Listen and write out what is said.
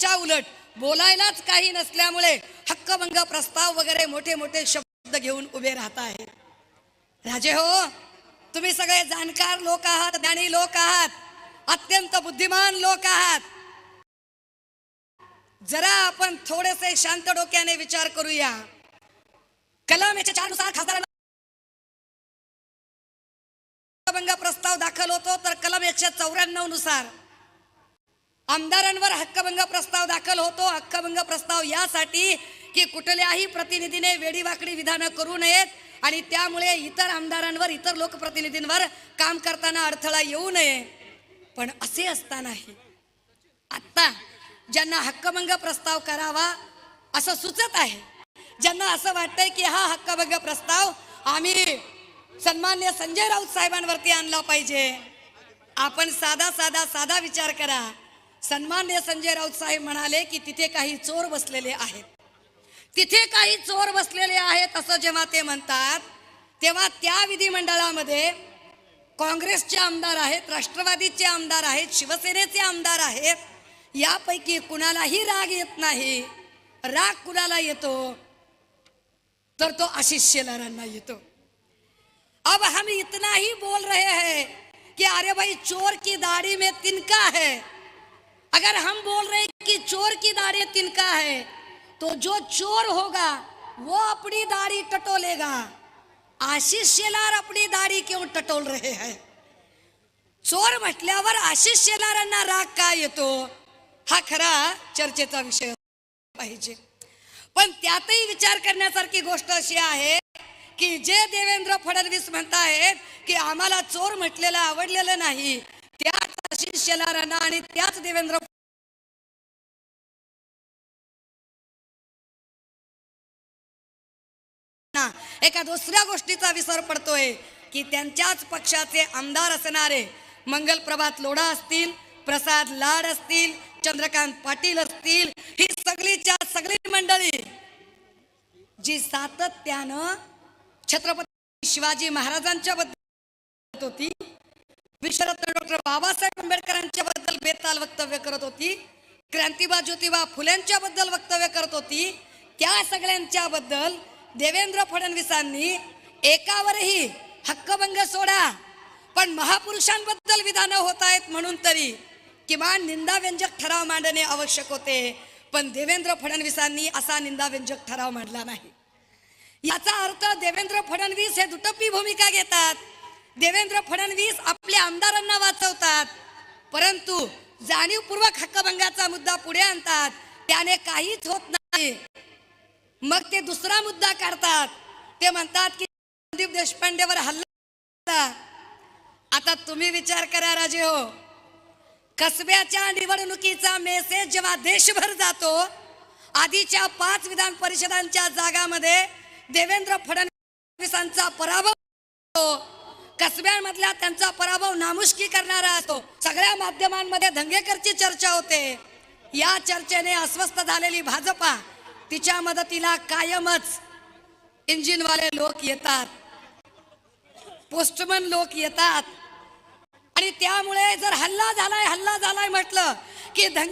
च्या उलट. बोलायलाच काही नसल्यामुळे हक्कभंग प्रस्ताव वगैरे मोठे मोठे शब्द घेऊन उभे राहत आहे. राजे हो तुम्ही सगळे जाणकार लोक आहात ज्ञानी लोक आहात अत्यंत बुद्धिमान लोक आहात. जरा आपण थोडेसे शांत डोक्याने विचार करूया. कलम याच्या चारनुसार खासदार हक्कभंग प्रस्ताव दाखल होतो तर कलम एकशे चौऱ्याण्णवनुसार आमदारांवर हक्कभंग प्रस्ताव दाखल होतो. हक्कभंग प्रस्ताव यासाठी की कुठल्याही प्रतिनिधीने वेडीवाकडी विधानं करू नयेत आणि त्यामुळे इतर आमदारांवर इतर लोकप्रतिनिधींवर काम करताना अडथळा येऊ नये. पण असे असतानाही आत्ता ज्यांना हक्कभंग प्रस्ताव करावा असं सुचत आहे ज्यांना असं वाटतंय की हा हक्कभंग प्रस्ताव आम्ही सन्मान्य संजय राऊत साहेबांवरती आणला पाहिजे. आपण साधा साधा साधा विचार करा. सन्मान्य संजय राऊत साहेब म्हणाले की तिथे काही चोर बसलेले आहेत. तिथे काही चोर बसलेले आहेत असं जेव्हा ते म्हणतात तेव्हा त्या विधिमंडळामध्ये काँग्रेसचे आमदार आहेत राष्ट्रवादीचे आमदार आहेत शिवसेनेचे आमदार आहेत यापैकी कुणालाही राग येत नाही. राग कुणाला येतो? तर तो आशिष शेलारांना येतो. अब हम इतना ही बोल रहे हैं कि अरे भाई चोर की दाढ़ी में तिनका है. अगर हम बोल रहे हैं कि चोर की दाढ़ी तिनका है तो जो चोर होगा वो अपनी दाढ़ी टटोलेगा। आशीष शेलार अपनी दाढ़ी क्यों टटोल रहे हैं? चोर म्हटल्यावर आशिष शेलारांना राग का येतो? हा खरा चर्चेचा विषय पाहिजे. पण त्यातही विचार करण्यासारखी गोष्ट अशी आहे की जे देवेंद्र फडणवीस म्हणतायत की आम्हाला चोर म्हटलेलं आवडलेलं नाही त्या आशिष शेलारांना आणि त्याच देवेंद्र एका दुसऱ्या गोष्टीचा विसर पडतोय की त्यांच्याच पक्षाचे आमदार असणारे मंगल प्रभात लोढा असतील प्रसाद लाड असतील चंद्रकांत पाटील असतील ही सगळीच्या सगळी मंडळी जी सातत्यानं छत्रपती शिवाजी महाराजांच्या बद्दल होती विश्वरत्न डॉक्टर बाबासाहेब आंबेडकरांच्या बद्दल बेताल वक्तव्य करत होती. क्रांतिबा ज्योतिबा फुल्यांच्या बद्दल वक्तव्य करत होती. त्या सगळ्यांच्या बद्दल देवेंद्र फडणवीसांनी एकावरही हक्कभंग सोडा. पण महापुरुषांबद्दल विधानं होत आहेत म्हणून तरी किमान निंदाव्यंजक ठराव मांडणे आवश्यक होते. पण देवेंद्र फडणवीसांनी असा निंदाव्यंजक ठराव मांडला नाही. याचा अर्थ देवेंद्र फडणवीस हे दुटप्पी भूमिका घेतात. देवेंद्र फडणवीस आपल्या आमदारांना वाचवतात. परंतु जाणीवपूर्वक हक्कभंगाचा मुद्दा पुढे आणतात. त्याने काहीच होत नाही. मग ते दुसरा मुद्दा काढतात. ते म्हणतात की संदीप देशपांडेवर हल्ला आता तुम्ही विचार करा राजे हो. कसब्याच्या निवडणुकीचा मेसेज जेव्हा देशभर जातो आधीच्या पाच विधान परिषदांच्या जागामध्ये देवेंद्र फडणवीसांचा पराभव कसब्यांमधला त्यांचा पराभव नामुष्की करणारा असतो. सगळ्या माध्यमांमध्ये धंगेकरची चर्चा होते. या चर्चेने अस्वस्थ झालेली भाजपा तिच्या मदतीला कायमच इंजिनवाले लोक येतात. पोस्टमन लोक येतात. आणि त्यामुळे जर हल्ला झालाय हल्ला झालाय म्हटलं की धंगे